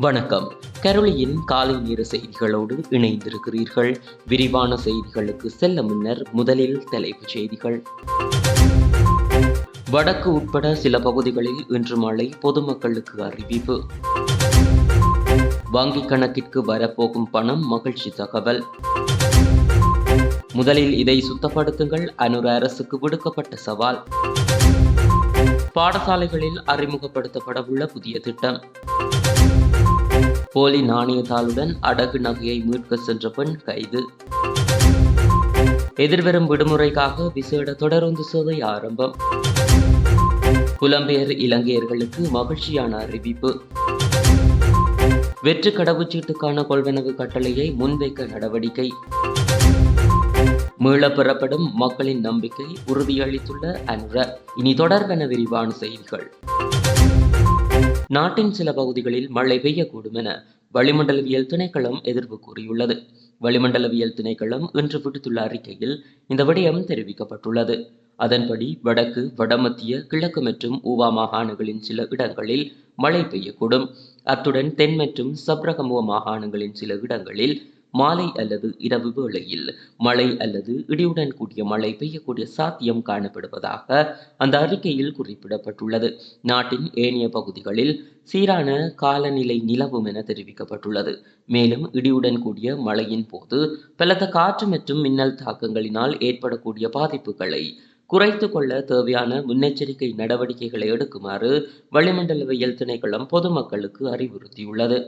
வணக்கம். கரோலியின் காலை நேர செய்திகளோடு இணைந்திருக்கிறீர்கள். விரிவான செய்திகளுக்கு செல்ல முன்னர் முதலில் தலைப்புச் செய்திகள். வடக்கு உட்பட சில பகுதிகளில் இன்று மழை பொதுமக்களுக்கு அறிவிப்பு. வங்கிக் கணக்கிற்கு வரப்போகும் பணம் மகிழ்ச்சி தகவல். முதலில் இதை சுத்தப்படுத்துங்கள். அனுர அரசுக்கு விடுக்கப்பட்ட சவால். பாடசாலைகளில் அறிமுகப்படுத்தப்படவுள்ள புதிய திட்டம். போலி நாணயத்தாளுடன் அடகு நகையை மீட்க சென்ற பெண் கைது. எதிர்வரும் விடுமுறைக்காக விசேட தொடருந்து சேவை ஆரம்பம். புலம்பெயர் இலங்கையர்களுக்கு மகிழ்ச்சியான அறிவிப்பு. வெற்று கடவுச்சீட்டுக்கான கொள்வனவு கட்டளையை முன்வைக்க நடவடிக்கை. மீள பெறப்படும் மக்களின் நம்பிக்கை உறுதியளித்துள்ள அனுர. இனி தொடர்பென விரிவான செய்திகள். நாட்டின் சில பகுதிகளில் மழை பெய்யக்கூடும் என வளிமண்டலவியல் திணைக்களம் எதிர்ப்பு கூறியுள்ளது. வளிமண்டலவியல் திணைக்களம் இன்று விடுத்துள்ள அறிக்கையில் இந்த விடயம் தெரிவிக்கப்பட்டுள்ளது. அதன்படி வடக்கு வடமத்திய கிழக்கு மற்றும் ஊவா மாகாணங்களின் சில இடங்களில் மழை பெய்யக்கூடும். அத்துடன் தென் மற்றும் சப்ரகமுவ மாகாணங்களின் சில இடங்களில் மாலை அல்லது இரவு வேளையில் மழை அல்லது இடியுடன் கூடிய மழை பெய்யக்கூடிய சாத்தியம் காணப்படுவதாக அந்த அறிக்கையில் குறிப்பிடப்பட்டுள்ளது. நாட்டின் ஏனைய பகுதிகளில் சீரான காலநிலை நிலவும் என தெரிவிக்கப்பட்டுள்ளது. மேலும் இடியுடன் கூடிய மழையின் போது பலத்த காற்று மற்றும் மின்னல் தாக்கங்களினால் ஏற்படக்கூடிய பாதிப்புகளை குறைத்து கொள்ள தேவையான முன்னெச்சரிக்கை நடவடிக்கைகளை எடுக்குமாறு வளிமண்டலவியல் திணைக்களம் பொதுமக்களுக்கு அறிவுறுத்தியுள்ளது.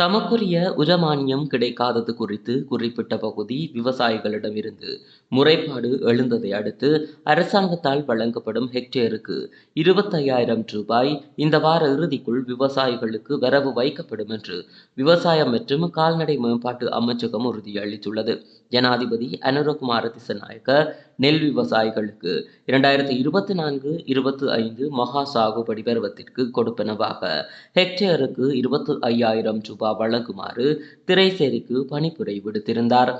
தமக்குரிய உரமானியம் கிடைக்காதது குறித்து குறிப்பிட்ட பகுதி விவசாயிகளிடமிருந்து முறைப்பாடு எழுந்ததை அடுத்து அரசாங்கத்தால் வழங்கப்படும் ஹெக்டேருக்கு இருபத்தையாயிரம் ரூபாய் இந்த வார இறுதிக்குள் விவசாயிகளுக்கு வரவு வைக்கப்படும் என்று விவசாயம் மற்றும் கால்நடை மேம்பாட்டு அமைச்சகம் உறுதியளித்துள்ளது. ஜனாதிபதி அனுரகுமார திசநாயக்க நெல் விவசாயிகளுக்கு இரண்டாயிரத்தி இருபத்தி நான்கு இருபத்தி ஐந்து மகா சாகுபடி பருவத்திற்கு கொடுப்பனவாக ஹெக்டேருக்கு இருபத்தி ஐயாயிரம் ரூபாய் வழங்குமாறு திரைசேரிக்கு பணிப்புரை விடுத்திருந்தார்.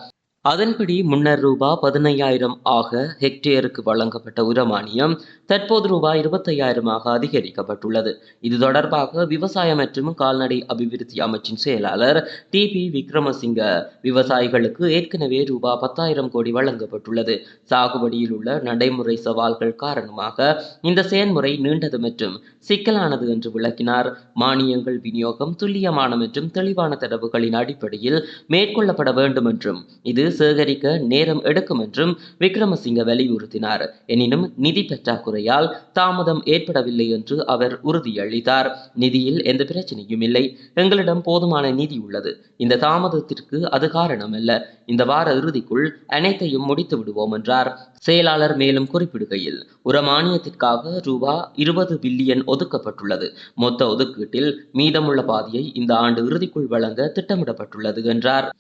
அதன்படி முன்னர் ரூபாய் பதினையாயிரம் ஆக ஹெக்டேருக்கு வழங்கப்பட்ட உரமானியம் தற்போது ரூபாய் இருபத்தையாயிரமாக அதிகரிக்கப்பட்டுள்ளது. இது தொடர்பாக விவசாய மற்றும் கால்நடை அபிவிருத்தி அமைச்சின் செயலாளர் டி பி விக்ரமசிங்க விவசாயிகளுக்கு ஏற்கனவே ரூபாய் பத்தாயிரம் கோடி வழங்கப்பட்டுள்ளது. சாகுபடியில் உள்ள நடைமுறை சவால்கள் காரணமாக இந்த செயல்முறை நீண்டது மற்றும் சிக்கலானது என்று விளக்கினார். மானியங்கள் விநியோகம் துல்லியமான மற்றும் தெளிவான தரவுகளின் அடிப்படையில் மேற்கொள்ளப்பட வேண்டும் என்றும் இது சேகரிக்க நேரம் எடுக்கும் என்றும் விக்ரமசிங்க வலியுறுத்தினார். எனினும் நிதி பற்றாக்குறையால் தாமதம் ஏற்படவில்லை என்று அவர் உறுதியளித்தார். நிதியில் எந்த பிரச்சனையும் இல்லை. எங்களிடம் போதுமான நிதி உள்ளது. இந்த தாமதத்திற்கு அது காரணம் அல்ல இந்த வார இறுதிக்குள் அனைத்தையும் முடித்து விடுவோம் என்றார். செயலாளர் மேலும் குறிப்பிடுகையில் உரமானியத்திற்காக ரூபா இருபது பில்லியன் ஒதுக்கப்பட்டுள்ளது. மொத்த ஒதுக்கீட்டில் மீதமுள்ள பாதியை இந்த ஆண்டு இறுதிக்குள் வழங்க திட்டமிடப்பட்டுள்ளது என்றார்.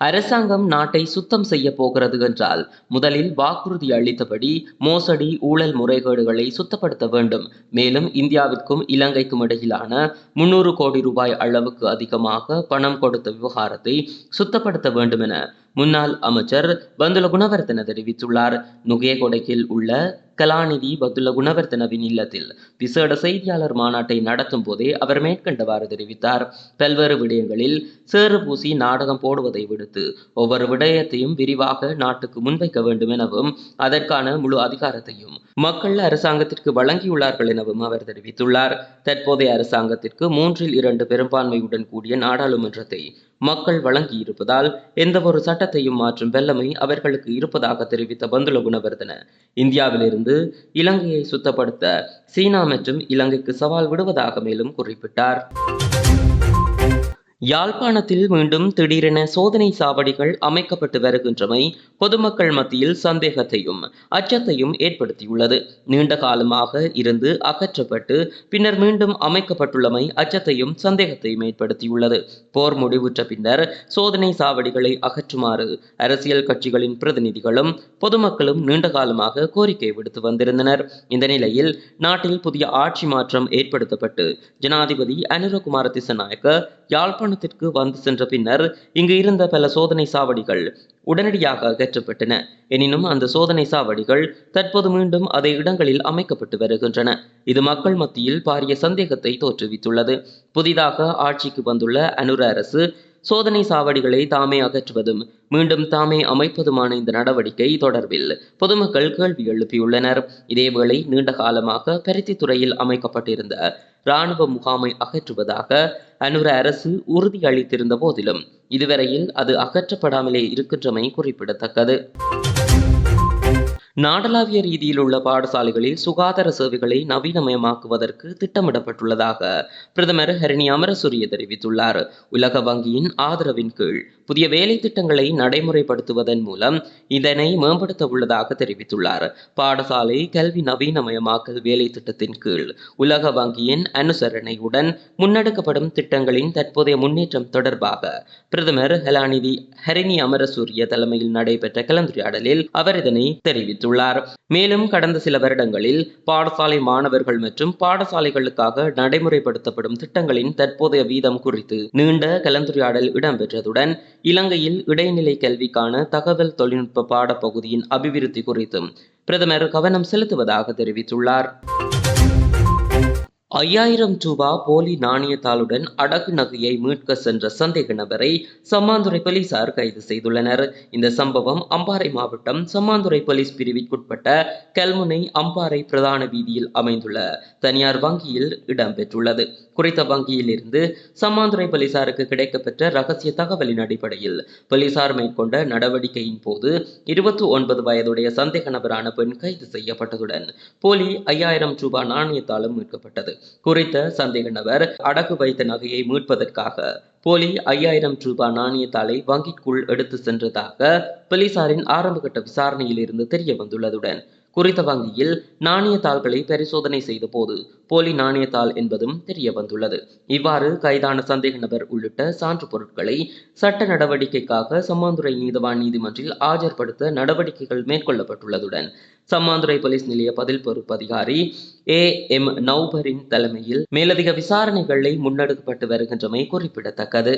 அரசாங்கம் நாட்டை சுத்தம் செய்ய போகிறது என்றால் முதலில் வாக்குறுதி அளித்தபடி மோசடி ஊழல் முறைகேடுகளை சுத்தப்படுத்த வேண்டும். மேலும் இந்தியாவிற்கும் இலங்கைக்கும் இடையிலான முன்னூறு கோடி ரூபாய் அளவுக்கு அதிகமாக பணம் கொடுத்த விவகாரத்தை சுத்தப்படுத்த வேண்டும் என முன்னாள் அமைச்சர் பந்துல குணவர்த்தன தெரிவித்துள்ளார். நுகேகொடையில் உள்ள கலாநிதி பதுல்ல குணவர்த்தனவின் இல்லத்தில் விசேட செய்தியாளர் மாநாட்டை நடத்தும் போதே அவர் மேற்கண்டவாறு தெரிவித்தார். பல்வேறு விடயங்களில் சேறு பூசி நாடகம் போடுவதை விடுத்து ஒவ்வொரு விடயத்தையும் விரிவாக நாட்டுக்கு முன்வைக்க வேண்டும் எனவும் அதற்கான முழு அதிகாரத்தையும் மக்கள் அரசாங்கத்திற்கு வழங்கியுள்ளார்கள் எனவும் அவர் தெரிவித்துள்ளார். தற்போதைய அரசாங்கத்திற்கு மூன்றில் இரண்டு பெரும்பான்மையுடன் கூடிய நாடாளுமன்றத்தை மக்கள் வழங்கியிருப்பதால் எந்த ஒரு சட்டத்தையும் மாற்றும் வல்லமை அவர்களுக்கு இருப்பதாக தெரிவித்த பந்துல குணவர்தன இந்தியாவிலிருந்து இலங்கையை சுத்தப்படுத்த சீனா மற்றும் இலங்கைக்கு சவால் விடுவதாக மேலும் குறிப்பிட்டார். யாழ்ப்பாணத்தில் மீண்டும் திடீரென சோதனை சாவடிகள் அமைக்கப்பட்டு வருகின்றமை பொதுமக்கள் மத்தியில் சந்தேகத்தையும் அச்சத்தையும் ஏற்படுத்தியுள்ளது. நீண்ட காலமாக இருந்து அகற்றப்பட்டு பின்னர் மீண்டும் அமைக்கப்பட்டுள்ளமை அச்சத்தையும் சந்தேகத்தையும் ஏற்படுத்தியுள்ளது. போர் முடிவுற்ற பின்னர் சோதனை சாவடிகளை அகற்றுமாறு அரசியல் கட்சிகளின் பிரதிநிதிகளும் பொதுமக்களும் நீண்ட காலமாக கோரிக்கை விடுத்து வந்திருந்தனர். இந்த நிலையில் நாட்டில் புதிய ஆட்சி மாற்றம் ஏற்படுத்தப்பட்டு ஜனாதிபதி அனுரகுமார திசநாயக்க யாழ்ப்பாண யாழ்ப்பாணத்திற்கு வந்து சென்ற பின்னர் இங்கு இருந்த பல சோதனை சாவடிகள் உடனடியாக அகற்றப்பட்டன. எனினும் அந்த சோதனை சாவடிகள் தற்போது மீண்டும் அதே இடங்களில் அமைக்கப்பட்டு வருகின்றன. இது மக்கள் மத்தியில் பாரிய சந்தேகத்தை தோற்றுவித்துள்ளது. புதிதாக ஆட்சிக்கு வந்துள்ள அனுர அரசு சோதனை சாவடிகளை தாமே அகற்றுவதும் மீண்டும் தாமே அமைப்பதுமான இந்த நடவடிக்கை தொடர்பில் பொதுமக்கள் கேள்வி எழுப்பியுள்ளனர். இதேவேளை நீண்ட காலமாக பருத்தித்துறையில் அமைக்கப்பட்டிருந்த இராணுவ முகாமை அகற்றுவதாக அனுர அரசு உறுதியளித்திருந்த போதிலும் இதுவரையில் அது அகற்றப்படாமலே இருக்கின்றமை குறிப்பிடத்தக்கது. நாடளாவிய ரீதியில் உள்ள பாடசாலைகளில் சுகாதார சேவைகளை நவீனமயமாக்குவதற்கு திட்டமிடப்பட்டுள்ளதாக பிரதமர் ஹரிணி அமரசூரிய தெரிவித்துள்ளார். உலக வங்கியின் ஆதரவின் கீழ் புதிய வேலை திட்டங்களை நடைமுறைப்படுத்துவதன் மூலம் இதனை மேம்படுத்த உள்ளதாக தெரிவித்துள்ளார். பாடசாலை கல்வி நவீனமயமாக்கல் வேலை திட்டத்தின் கீழ் உலக வங்கியின் அனுசரணையுடன் முன்னெடுக்கப்படும் திட்டங்களின் தற்போதைய முன்னேற்றம் தொடர்பாக பிரதமர் ஹலாநிதி ஹரிணி அமரசூரிய தலைமையில் நடைபெற்ற கலந்துரையாடலில் அவர் இதனை தெரிவித்துள்ளார். மேலும் கடந்த சில வருடங்களில் பாடசாலை மாணவர்கள் மற்றும் பாடசாலைகளுக்காக நடைமுறைப்படுத்தப்படும் திட்டங்களின் தற்போதைய வீதம் குறித்து நீண்ட கலந்துரையாடல் இடம்பெற்றதுடன் இலங்கையில் இடைநிலை கல்விக்கான தகவல் தொழில்நுட்ப பாடப்பகுதியின் அபிவிருத்தி குறித்தும் பிரதமர் கவனம் செலுத்துவதாக தெரிவித்துள்ளார். ஐயாயிரம் ரூபா போலி நாணயத்தாளுடன் அடகு நகையை மீட்க சென்ற சந்தேக நபரை சம்மாந்துறை போலீசார் கைது செய்துள்ளனர். இந்த சம்பவம் அம்பாறை மாவட்டம் சம்மாந்துறை போலீஸ் பிரிவிற்குட்பட்ட கல்முனை அம்பாறை பிரதான வீதியில் அமைந்துள்ள தனியார் வங்கியில் இடம்பெற்றுள்ளது. குறித்த வங்கியில் இருந்து சம்மாந்துறை போலீசாருக்கு கிடைக்கப்பெற்ற ரகசிய தகவலின் அடிப்படையில் போலீசார் மேற்கொண்ட நடவடிக்கையின் போது இருபத்தி ஒன்பது வயதுடைய சந்தேக நபரான பெண் கைது செய்யப்பட்டதுடன் போலி ஐயாயிரம் ரூபாய் நாணயத்தாலும் மீட்கப்பட்டது. குறித்த சந்தேக நபர் அடகு வைத்த நகையை மீட்பதற்காக போலி ஐயாயிரம் ரூபாய் நாணயத்தாளை வங்கிக்குள் எடுத்து சென்றதாக போலீசாரின் ஆரம்பகட்ட விசாரணையில் இருந்து தெரிய வந்துள்ளதுடன் குறித்த வங்கியில் நாணயத்தாள்களை பரிசோதனை செய்த போது போலி நாணயத்தாள் என்பதும் தெரிய வந்துள்ளது. இவ்வாறு கைதான சந்தேக நபர் உள்ளிட்ட சான்று பொருட்களை சட்ட நடவடிக்கைக்காக சம்மாந்துறை நீதவான் நீதிமன்றில் ஆஜர்படுத்த நடவடிக்கைகள் மேற்கொள்ளப்பட்டுள்ளதுடன் சம்மாந்துறை போலீஸ் நிலைய பதில் பொறுப்பு அதிகாரி ஏ. எம். நௌபரின் தலைமையில் மேலதிக விசாரணைகளை முன்னெடுக்கப்பட்டு வருகின்றமை குறிப்பிடத்தக்கது.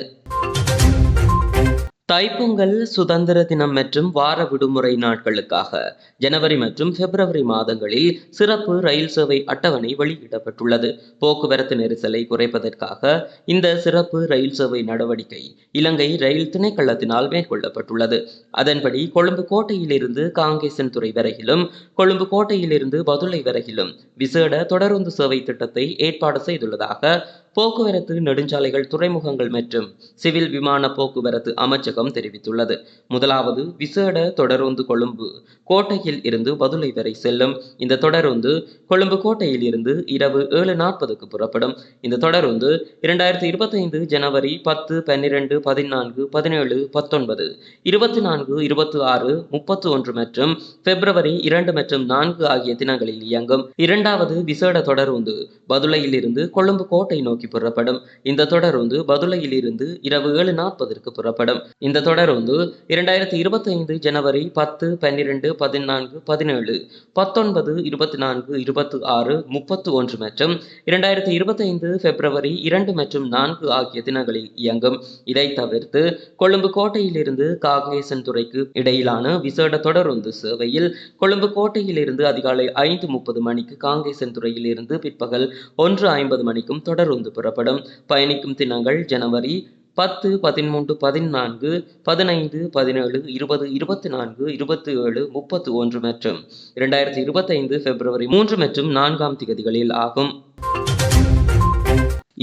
தைப்பொங்கல் சுதந்திர தினம் மற்றும் வார விடுமுறை நாட்களுக்காக ஜனவரி மற்றும் பிப்ரவரி மாதங்களில் சிறப்பு ரயில் சேவை அட்டவணை வெளியிடப்பட்டுள்ளது. போக்குவரத்து நெரிசலை குறைப்பதற்காக இந்த சிறப்பு ரயில் சேவை நடவடிக்கை இலங்கை ரயில் திணைக்களத்தினால் மேற்கொள்ளப்பட்டுள்ளது. அதன்படி கொழும்பு கோட்டையிலிருந்து காங்கேசன் துறை வரையிலும் கொழும்பு கோட்டையிலிருந்து பதுளை வரையிலும் விசேட தொடருந்து சேவை திட்டத்தை ஏற்பாடு செய்துள்ளதாக போக்குவரத்து நெடுஞ்சாலைகள் துறைமுகங்கள் மற்றும் சிவில் விமான போக்குவரத்து அமைச்சகம் தெரிவித்துள்ளது. முதலாவது விசேட தொடருந்து கொழும்பு கோட்டையில் இருந்து பதுளை வரை செல்லும். இந்த தொடருந்து கொழும்பு கோட்டையில் இருந்து இரவு ஏழு நாற்பதுக்கு புறப்படும். இந்த தொடருந்து இரண்டாயிரத்தி இருபத்தைந்து ஜனவரி பத்து பன்னிரண்டு பதினான்கு பதினேழு பத்தொன்பது இருபத்தி நான்கு இருபத்தி ஆறு முப்பத்தி ஒன்று மற்றும் பிப்ரவரி இரண்டு மற்றும் நான்கு ஆகிய தினங்களில் இயங்கும். இரண்டாவது விசேட தொடருந்து பதுளையில் இருந்து கொழும்பு கோட்டை நோக்கி நோக்கி புறப்படும். இந்த தொடருந்து பதுளையில் இருந்து இரவு ஏழு நாற்பதற்கு புறப்படும். இந்த தொடர் வந்து இரண்டாயிரத்தி இருபத்தி ஐந்து ஜனவரி பத்து பன்னிரண்டு பதினான்கு பதினேழு பத்தொன்பது இருபத்தி நான்கு இருபத்தி ஆறு முப்பத்து ஒன்று மற்றும் இரண்டாயிரத்தி இருபத்தி ஐந்து பிப்ரவரி இரண்டு மற்றும் நான்கு ஆகிய தினங்களில் இயங்கும். இதை தவிர்த்து கொழும்பு கோட்டையிலிருந்து காங்கேசன் துறைக்கு இடையிலான விசேட தொடருந்து சேவையில் கொழும்பு கோட்டையில் இருந்து அதிகாலை ஐந்து முப்பது மணிக்கு காங்கேசன் துறையில் இருந்து பிற்பகல் ஒன்று ஐம்பது மணிக்கும் தொடருந்து புறப்படும். பயணிக்கும் தினங்கள் ஜனவரி பத்து பதிமூன்று பதினான்கு பதினைந்து பதினேழு இருபது இருபத்தி நான்கு இருபத்தி ஏழு முப்பத்தி ஒன்று மற்றும் இரண்டாயிரத்தி இருபத்தைந்து பிப்ரவரி மூன்று மற்றும் நான்காம் திகதிகளில் ஆகும்.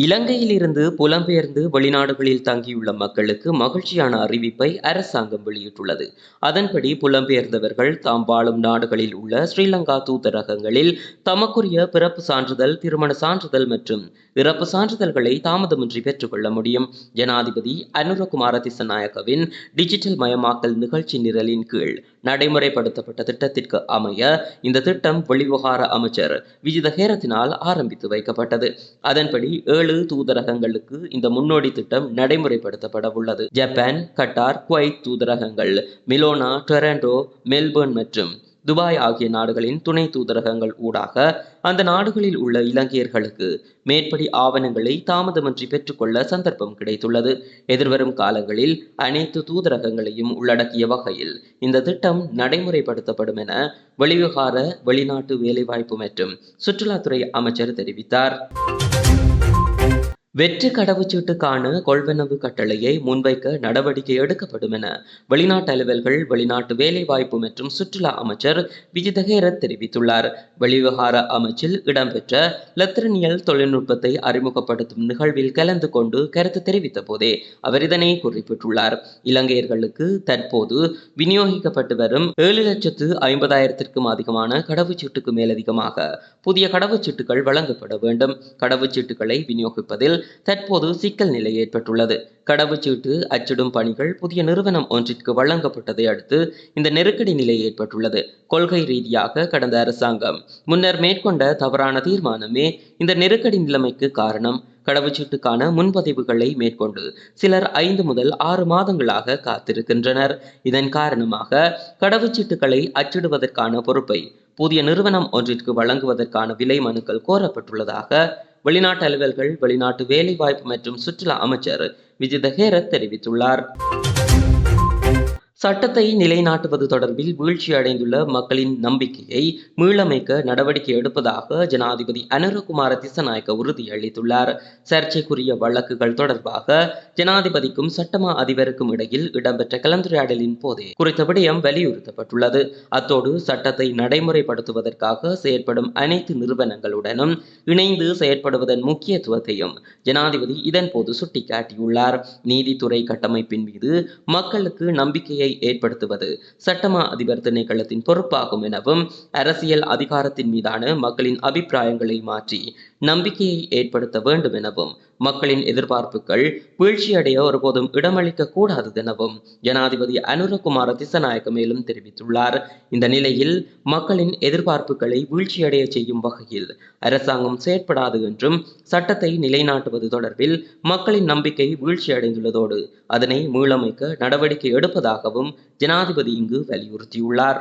இலங்கையிலிருந்து புலம்பெயர்ந்து வெளிநாடுகளில் தங்கியுள்ள மக்களுக்கு மகிழ்ச்சியான அறிவிப்பை அரசாங்கம் வெளியிட்டுள்ளது. அதன்படி புலம்பெயர்ந்தவர்கள் தாம் வாழும் நாடுகளில் உள்ள ஸ்ரீலங்கா தூதரகங்களில் தமக்குரிய பிறப்பு சான்றிதழ் திருமண சான்றிதழ் மற்றும் இறப்பு சான்றிதழ்களை தாமதமின்றி பெற்றுக்கொள்ள முடியும். ஜனாதிபதி அனுரகுமார திசநாயகவின் டிஜிட்டல் மயமாக்கல் நிகழ்ச்சி நிரலின் கீழ் நடைமுறைப்படுத்தப்பட்ட திட்டத்திற்கு அமைய இந்த திட்டம் வெளிவிவகார அமைச்சர் விஜித ஹேரத்தினால் ஆரம்பித்து வைக்கப்பட்டது. அதன்படி ஏழு ஏழு தூதரகங்களுக்கு இந்த முன்னோடி திட்டம் நடைமுறைப்படுத்தப்பட உள்ளது. ஜப்பான் கட்டார் குவைத் தூதரகங்கள் மிலோனா டொரண்டோ மெல்பர்ன் மற்றும் துபாய் ஆகிய நாடுகளின் துணை தூதரகங்கள் ஊடாக அந்த நாடுகளில் உள்ள இலங்கையர்களுக்கு மேற்படி ஆவணங்களை தாமதமின்றி பெற்றுக்கொள்ள சந்தர்ப்பம் கிடைத்துள்ளது. எதிர்வரும் காலங்களில் அனைத்து தூதரகங்களையும் உள்ளடக்கிய வகையில் இந்த திட்டம் நடைமுறைப்படுத்தப்படும் என வெளிவிவகார வெளிநாட்டு வேலைவாய்ப்பு மற்றும் சுற்றுலாத்துறை அமைச்சர் தெரிவித்தார். வெற்றி கடவுச்சீட்டுக்கான கொள்வனவு கட்டளையை முன்வைக்க நடவடிக்கை எடுக்கப்படும் என வெளிநாட்டு அலுவல்கள் வெளிநாட்டு வேலைவாய்ப்பு மற்றும் சுற்றுலா அமைச்சர் விஜிதஹேரத் தெரிவித்துள்ளார். வெளிவிவகார அமைச்சில் இடம்பெற்ற லத்திரனியல் தொழில்நுட்பத்தை அறிமுகப்படுத்தும் நிகழ்வில் கலந்து கொண்டு கருத்து தெரிவித்த போதே அவர் இதனை குறிப்பிட்டுள்ளார். இலங்கையர்களுக்கு தற்போது விநியோகிக்கப்பட்டு வரும் ஏழு லட்சத்து ஐம்பதாயிரத்திற்கும் அதிகமான கடவுச்சீட்டுக்கு மேலதிகமாக புதிய கடவுச்சீட்டுகள் வழங்கப்பட வேண்டும். கடவுச்சீட்டுகளை விநியோகிப்பதில் தற்போது சிக்கல் நிலை ஏற்பட்டுள்ளது. கடவுச்சீட்டு அச்சிடும் பணிகள் புதிய நிறுவனம் ஒன்றிற்கு வழங்கப்பட்டதை அடுத்து இந்த நெருக்கடி நிலை ஏற்பட்டுள்ளது. கொள்கை ரீதியாக கடந்த அரசாங்கம் முன்னர் மேற்கொண்ட தவறான தீர்மானமே இந்த நெருக்கடி நிலைமைக்கு காரணம். கடவுச்சீட்டுக்கான முன்பதிவுகளை மேற்கொண்டு சிலர் ஐந்து முதல் ஆறு மாதங்களாக காத்திருக்கின்றனர். இதன் காரணமாக கடவுச்சீட்டுகளை அச்சிடுவதற்கான பொறுப்பை புதிய நிறுவனம் ஒன்றிற்கு வழங்குவதற்கான விலை மனுக்கள் கோரப்பட்டுள்ளதாக வெளிநாட்டு அலுவல்கள் வெளிநாட்டு வேலைவாய்ப்பு மற்றும் சுற்றுலா அமைச்சர் விஜித ஹேரத் தெரிவித்துள்ளார். சட்டத்தை நிலைநாட்டுவது தொடர்பில் வீழ்ச்சி அடைந்துள்ள மக்களின் நம்பிக்கையை மீளமைக்க நடவடிக்கை எடுப்பதாக ஜனாதிபதி அனுரகுமார திசநாயக்க உறுதியளித்துள்ளார் சர்ச்சைக்குரிய வழக்குகள் தொடர்பாக ஜனாதிபதிக்கும் சட்டமா அதிபருக்கும் இடையில் இடம்பெற்ற கலந்துரையாடலின் போதே குறித்த விடயம் வலியுறுத்தப்பட்டுள்ளது. அத்தோடு சட்டத்தை நடைமுறைப்படுத்துவதற்காக செயற்படும் அனைத்து நிறுவனங்களுடனும் இணைந்து செயற்படுவதன் முக்கியத்துவத்தையும் ஜனாதிபதி இதன்போது சுட்டிக்காட்டியுள்ளார். நீதித்துறை கட்டமைப்பின் மீது மக்களுக்கு நம்பிக்கையை ஏற்படுத்துவது சட்டமா அதிபர் திணைக்களத்தின் பொறுப்பாகும் எனவும் அரசியல் அதிகாரத்தின் மீதான மக்களின் அபிப்பிராயங்களை மாற்றி நம்பிக்கையை ஏற்படுத்த வேண்டும் எனவும் மக்களின் எதிர்பார்ப்புகள் வீழ்ச்சியடைய ஒருபோதும் இடமளிக்க கூடாது எனவும் ஜனாதிபதி அனுரகுமார திசநாயக்க மேலும் தெரிவித்துள்ளார். இந்த நிலையில் மக்களின் எதிர்பார்ப்புகளை வீழ்ச்சியடைய செய்யும் வகையில் அரசாங்கம் செயற்படாது என்றும் சட்டத்தை நிலைநாட்டுவது தொடர்பில் மக்களின் நம்பிக்கை வீழ்ச்சியடைந்துள்ளதோடு அதனை மீளமைக்க நடவடிக்கை எடுப்பதாகவும் ஜனாதிபதி இங்கு வலியுறுத்தியுள்ளார்.